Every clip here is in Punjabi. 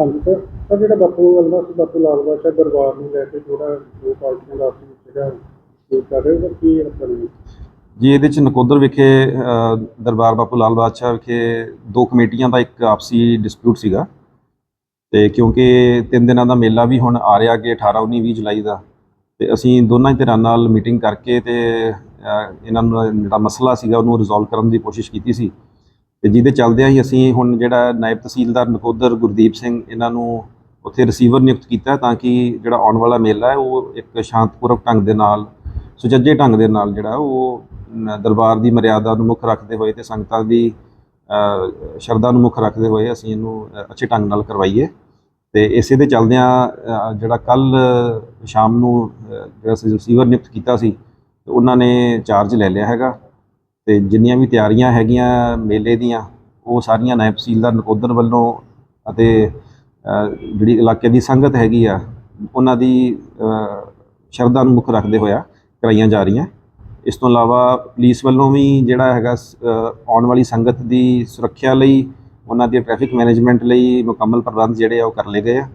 ਹਾਂਜੀ ਸਰ। ਸਰ ਜਿਹੜਾ ਬਾਪੂ ਵੱਲੋਂ ਬਾਪੂ ਲਾਲ ਬਾਦਸ਼ਾਹ ਦਰਬਾਰ ਨੂੰ ਲੈ ਕੇ ਜਿਹੜਾ ਦੋ ਪਾਰਟੀਆਂ ਦਾ ਆਪਸੀ ਵਿੱਚ ਜਿਹੜਾ ਇਹ ਕਰ ਰਹੇ ਹੋ ਸਰ ਕੀ ਕਰਨੀ ਜੀ ਇਹਦੇ ਚ ਨਕੋਦਰ ਵਿਖੇ ਅ, ਦਰਬਾਰ ਬਾਪੂ ਲਾਲ ਬਾਦਸ਼ਾਹ ਵਿਖੇ ਦੋ ਕਮੇਟੀਆਂ ਦਾ ਇੱਕ ਆਪਸੀ ਡਿਸਪਿਊਟ ਸੀਗਾ। ਤੇ ਕਿਉਂਕਿ ਤਿੰਨ ਦਿਨਾਂ ਦਾ ਮੇਲਾ ਵੀ ਹੁਣ ਆ ਰਿਹਾ ਕਿ 18 19 20 ਜੁਲਾਈ ਦਾ। ਤੇ ਅਸੀਂ ਦੋਨਾਂ ਹੀ ਧਿਰਾਂ ਨਾਲ ਮੀਟਿੰਗ ਕਰਕੇ ਤੇ ਅ, ਇਹਨਾਂ ਨੂੰ ਜਿਹੜਾ ਮਸਲਾ ਸੀਗਾ ਉਹਨੂੰ ਰਿਜ਼ੋਲਵ ਕਰਨ ਦੀ ਕੋਸ਼ਿਸ਼ ਕੀਤੀ ਸੀ। ਤੇ ਜਿਹਦੇ ਚੱਲਦਿਆਂ ਹੀ ਅਸੀਂ ਹੁਣ ਜਿਹੜਾ ਨਾਇਬ ਤਹਿਸੀਲਦਾਰ ਨਕੋਦਰ ਗੁਰਦੀਪ ਸਿੰਘ, ਇਹਨਾਂ ਨੂੰ ਉੱਥੇ ਰਿਸੀਵਰ ਨਿਯੁਕਤ ਕੀਤਾ ਤਾਂ ਕਿ ਜਿਹੜਾ ਆਉਣ ਵਾਲਾ ਮੇਲਾ ਹੈ, ਉਹ ਇੱਕ ਸ਼ਾਂਤਪੂਰਵਕ ਢੰਗ ਦੇ ਨਾਲ, ਸੁਚੱਜੇ ਢੰਗ ਦੇ ਨਾਲ ਜਿਹੜਾ ਉਹ ਦਰਬਾਰ ਦੀ ਮਰਿਆਦਾ ਨੂੰ ਮੁੱਖ ਰੱਖਦੇ ਹੋਏ ਤੇ ਸੰਗਤਾਂ ਦੀ ਸ਼ਰਧਾ ਨੂੰ ਮੁੱਖ ਰੱਖਦੇ ਹੋਏ ਅਸੀਂ ਇਹਨੂੰ ਅੱਛੇ ਢੰਗ ਨਾਲ ਕਰਵਾਈਏ। ਤੇ ਇਸੇ ਦੇ ਚੱਲਦਿਆਂ ਜਿਹੜਾ ਕੱਲ ਸ਼ਾਮ ਨੂੰ ਜਿਹੜਾ ਰਿਸੀਵਰ ਨਿਯੁਕਤ ਕੀਤਾ ਸੀ ਉਹਨਾਂ ਨੇ ਚਾਰਜ ਲੈ ਲਿਆ ਹੈਗਾ। ਤੇ ਜਿੰਨੀਆਂ ਵੀ ਤਿਆਰੀਆਂ ਹੈਗੀਆਂ ਮੇਲੇ ਦੀਆਂ, ਉਹ ਸਾਰੀਆਂ ਨਾਇਬ ਤਹਿਸੀਲਦਾਰ ਨਕੋਦਰ ਵੱਲੋਂ ਅਤੇ ਜਿਹੜੀ ਇਲਾਕੇ ਦੀ ਸੰਗਤ ਹੈਗੀ ਆ, ਉਹਨਾਂ ਦੀ ਸ਼ਰਧਾ ਨੂੰ ਮੁੱਖ ਰੱਖਦੇ ਹੋਇਆ ਕਰਾਈਆਂ ਜਾ ਰਹੀਆਂ। ਇਸ ਤੋਂ ਇਲਾਵਾ ਪੁਲਿਸ ਵੱਲੋਂ ਵੀ ਜਿਹੜਾ ਹੈਗਾ ਆਉਣ ਵਾਲੀ ਸੰਗਤ ਦੀ ਸੁਰੱਖਿਆ ਲਈ, ਉਹਨਾਂ ਦੀ ਟ੍ਰੈਫਿਕ ਮੈਨੇਜਮੈਂਟ ਲਈ ਮੁਕੰਮਲ ਪ੍ਰਬੰਧ ਜਿਹੜੇ ਆ ਉਹ ਕਰ ਲਏ ਗਏ ਆ।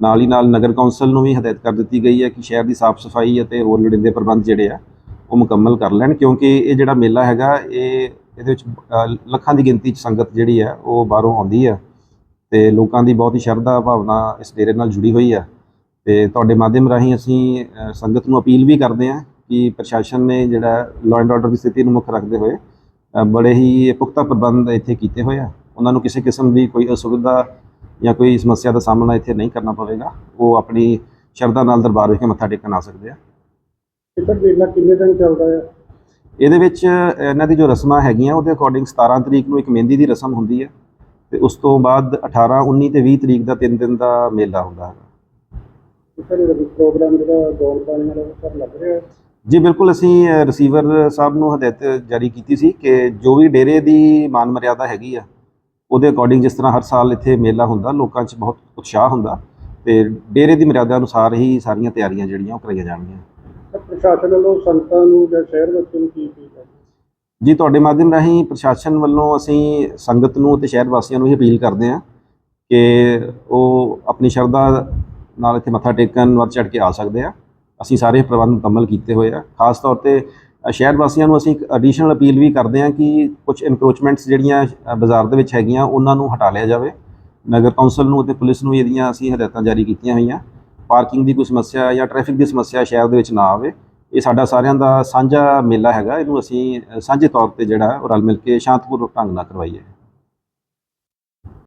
ਨਾਲ ਹੀ ਨਾਲ ਨਗਰ ਕੌਂਸਲ ਨੂੰ ਵੀ ਹਦਾਇਤ ਕਰ ਦਿੱਤੀ ਗਈ ਹੈ ਕਿ ਸ਼ਹਿਰ ਦੀ ਸਾਫ਼ ਸਫ਼ਾਈ ਅਤੇ ਹੋਰ ਲੋੜੀਂਦੇ ਪ੍ਰਬੰਧ ਜਿਹੜੇ ਆ ਉਹ ਮੁਕੰਮਲ ਕਰ ਲੈਣ, ਕਿਉਂਕਿ ਇਹ ਜਿਹੜਾ ਮੇਲਾ ਹੈਗਾ, ਇਹ ਇਹਦੇ ਵਿੱਚ ਲੱਖਾਂ ਦੀ ਗਿਣਤੀ 'ਚ ਸੰਗਤ ਜਿਹੜੀ ਹੈ ਉਹ ਬਾਹਰੋਂ ਆਉਂਦੀ ਹੈ ਤੇ ਲੋਕਾਂ ਦੀ ਬਹੁਤ ਹੀ ਸ਼ਰਧਾ ਭਾਵਨਾ ਇਸ ਡੇਰੇ ਨਾਲ ਜੁੜੀ ਹੋਈ ਆ। ਤੇ ਤੁਹਾਡੇ ਮਾਧਿਅਮ ਰਾਹੀਂ ਅਸੀਂ ਸੰਗਤ ਨੂੰ ਅਪੀਲ ਵੀ ਕਰਦੇ ਹਾਂ ਕਿ ਪ੍ਰਸ਼ਾਸਨ ਨੇ ਜਿਹੜਾ ਲਾਅ ਐਂਡ ਆਰਡਰ ਦੀ ਸਥਿਤੀ ਨੂੰ ਮੁੱਖ ਰੱਖਦੇ ਹੋਏ ਬੜੇ ਹੀ ਪੁਖਤਾ ਪ੍ਰਬੰਧ ਇੱਥੇ ਕੀਤੇ ਹੋਏ ਆ। ਉਹਨਾਂ ਨੂੰ ਕਿਸੇ ਕਿਸਮ ਦੀ ਕੋਈ ਅਸੁਵਿਧਾ ਜਾਂ ਕੋਈ ਸਮੱਸਿਆ ਦਾ ਸਾਹਮਣਾ ਇੱਥੇ ਨਹੀਂ ਕਰਨਾ ਪਵੇਗਾ। ਉਹ ਆਪਣੀ ਸ਼ਰਧਾ ਨਾਲ ਦਰਬਾਰ ਵਿਖੇ ਮੱਥਾ ਟੇਕਣ ਆ ਸਕਦੇ ਆ। ਇਹ ਸਰ ਮੇਲਾ ਕਿੰਨੇ ਦਿਨ ਚੱਲਦਾ ਹੈ ਇਹਦੇ ਵਿੱਚ ਇਹਨਾਂ ਦੀ ਜੋ ਰਸਮਾਂ ਹੈਗੀਆਂ ਉਹਦੇ ਅਕੋਰਡਿੰਗ 17 ਤਰੀਕ ਨੂੰ ਇੱਕ ਮਹਿੰਦੀ ਦੀ ਰਸਮ ਹੁੰਦੀ ਹੈ ਤੇ ਉਸ ਤੋਂ ਬਾਅਦ 18 19 ਤੇ 20 ਤਰੀਕ ਦਾ 3 ਦਿਨ ਦਾ ਮੇਲਾ ਹੁੰਦਾ ਹੈ ਤੇ ਸਰ ਇਹ ਪ੍ਰੋਗਰਾਮ ਜਿਹੜਾ ਗੌਲ ਪਾਣੀ ਵਾਲਾ ਉਹ ਸਰ ਲੱਗ ਰਿਹਾ? ਹੈ ਜੀ ਬਿਲਕੁਲ ਅਸੀਂ ਰਿਸੀਵਰ ਸਾਹਿਬ ਨੂੰ ਹਦਾਇਤ ਜਾਰੀ ਕੀਤੀ ਸੀ ਕਿ ਜੋ ਵੀ ਡੇਰੇ ਦੀ ਮਾਨ ਮਰਿਆਦਾ ਹੈਗੀ ਆ ਉਹਦੇ ਅਕੋਰਡਿੰਗ ਜਿਸ ਤਰ੍ਹਾਂ ਹਰ ਸਾਲ ਇੱਥੇ ਮੇਲਾ ਹੁੰਦਾ ਲੋਕਾਂ 'ਚ ਬਹੁਤ ਉਤਸ਼ਾਹ ਹੁੰਦਾ ਤੇ ਡੇਰੇ ਦੀ ਮਰਿਆਦਾ ਅਨੁਸਾਰ ਹੀ ਸਾਰੀਆਂ ਤਿਆਰੀਆਂ ਜਿਹੜੀਆਂ ਉਹ ਕਰਾਈਆਂ ਜਾਣਗੀਆਂ। ਪ੍ਰਸ਼ਾਸਨ ਵੱਲੋਂ ਸੰਗਤਾਂ ਨੂੰ ਜਾਂ ਸ਼ਹਿਰ ਵਾਸੀਆਂ ਨੂੰ ਕੀ ਕੀ ਹੈ? ਜੀ, ਤੁਹਾਡੇ ਮਾਧਿਅਮ ਰਾਹੀਂ ਪ੍ਰਸ਼ਾਸਨ ਵੱਲੋਂ ਅਸੀਂ ਸੰਗਤ ਨੂੰ ਅਤੇ ਸ਼ਹਿਰ ਵਾਸੀਆਂ ਨੂੰ ਇਹ ਅਪੀਲ ਕਰਦੇ ਹਾਂ ਕਿ ਉਹ ਆਪਣੀ ਸ਼ਰਧਾ ਨਾਲ ਇੱਥੇ ਮੱਥਾ ਟੇਕਣ, ਵੱਧ ਚੜ੍ਹ ਕੇ ਆ ਸਕਦੇ ਆ। ਅਸੀਂ ਸਾਰੇ ਪ੍ਰਬੰਧ ਮੁਕੰਮਲ ਕੀਤੇ ਹੋਏ ਆ। ਖਾਸ ਤੌਰ ਤੇ ਸ਼ਹਿਰ ਵਾਸੀਆਂ ਨੂੰ ਅਸੀਂ ਇੱਕ ਐਡੀਸ਼ਨਲ ਅਪੀਲ ਵੀ ਕਰਦੇ ਹਾਂ ਕਿ ਕੁਝ ਇਨਕਰੋਚਮੈਂਟਸ ਜਿਹੜੀਆਂ ਬਾਜ਼ਾਰ ਦੇ ਵਿੱਚ ਹੈਗੀਆਂ, ਉਹਨਾਂ ਨੂੰ ਹਟਾ ਲਿਆ ਜਾਵੇ। ਨਗਰ ਕੌਂਸਲ ਨੂੰ ਅਤੇ ਪੁਲਿਸ ਨੂੰ ਵੀ ਇਹਦੀਆਂ ਅਸੀਂ ਹਦਾਇਤਾਂ ਜਾਰੀ ਕੀਤੀਆਂ ਹੋਈਆਂ। ਪਾਰਕਿੰਗ ਦੀ ਕੋਈ ਸਮੱਸਿਆ ਜਾਂ ਟ੍ਰੈਫਿਕ ਦੀ ਸਮੱਸਿਆ ਸ਼ਹਿਰ ਦੇ ਵਿੱਚ ਨਾ ਆਵੇ, ਇਹ ਸਾਡਾ ਸਾਰਿਆਂ ਦਾ ਸਾਂਝਾ ਮੇਲਾ ਹੈਗਾ। ਇਹਨੂੰ ਅਸੀਂ ਸਾਂਝੇ ਤੌਰ ਤੇ ਜਿਹੜਾ ਉਹ ਰਲ ਮਿਲ ਕੇ ਸ਼ਾਂਤਪੂਰਵਕ ਢੰਗ ਨਾਲ ਕਰਵਾਈਏ।